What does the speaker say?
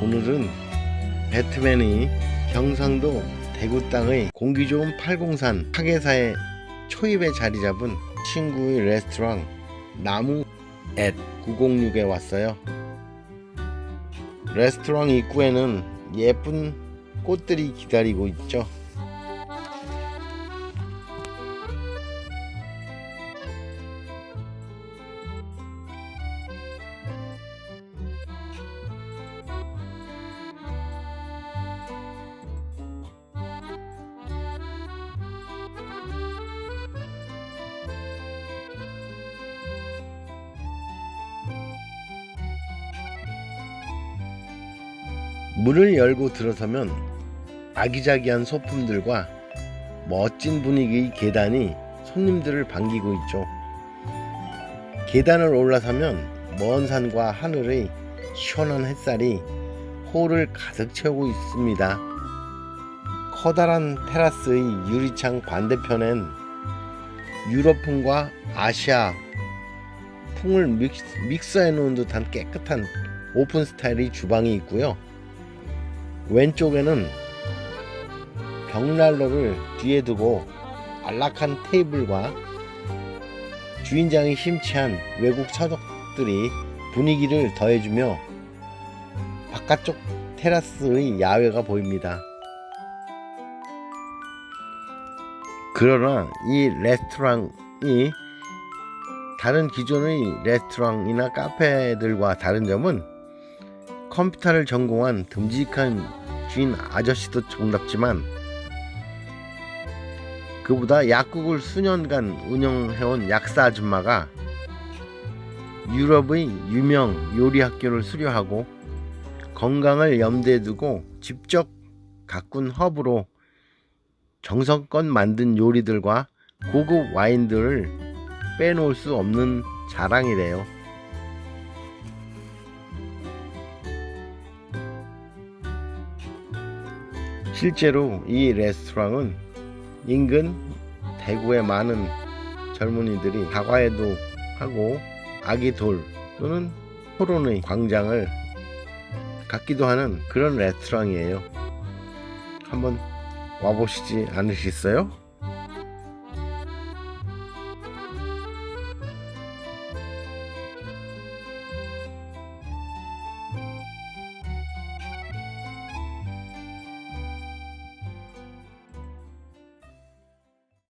오늘은 배트맨이 경상도 대구 땅의 공기 좋은 팔공산 파계사에 초입에 자리 잡은 친구의 레스토랑 나무 앳 906에 왔어요. 레스토랑 입구에는 예쁜 꽃들이 기다리고 있죠. 문을 열고 들어서면 아기자기한 소품들과 멋진 분위기의 계단이 손님들을 반기고 있죠. 계단을 올라서면 먼 산과 하늘의 시원한 햇살이 홀을 가득 채우고 있습니다. 커다란 테라스의 유리창 반대편엔 유럽풍과 아시아 풍을 믹스, 믹서해 놓은 듯한 깨끗한 오픈 스타일의 주방이 있고요. 왼쪽에는 벽난로를 뒤에 두고 안락한 테이블과 주인장이 심취한 외국 서적들이 분위기를 더해주며 바깥쪽 테라스의 야외가 보입니다. 그러나 이 레스토랑이 다른 기존의 레스토랑이나 카페들과 다른 점은 컴퓨터를 전공한 듬직한 주인 아저씨도 정답지만 그보다 약국을 수년간 운영해온 약사 아줌마가 유럽의 유명 요리 학교를 수료하고 건강을 염두에 두고 직접 가꾼 허브로 정성껏 만든 요리들과 고급 와인들을 빼놓을 수 없는 자랑이래요. 실제로 이 레스토랑은 인근 대구의 많은 젊은이들이 다과에도 하고 아기 돌 또는 토론의 광장을 갖기도 하는 그런 레스토랑이에요. 한번 와보시지 않으시겠어요?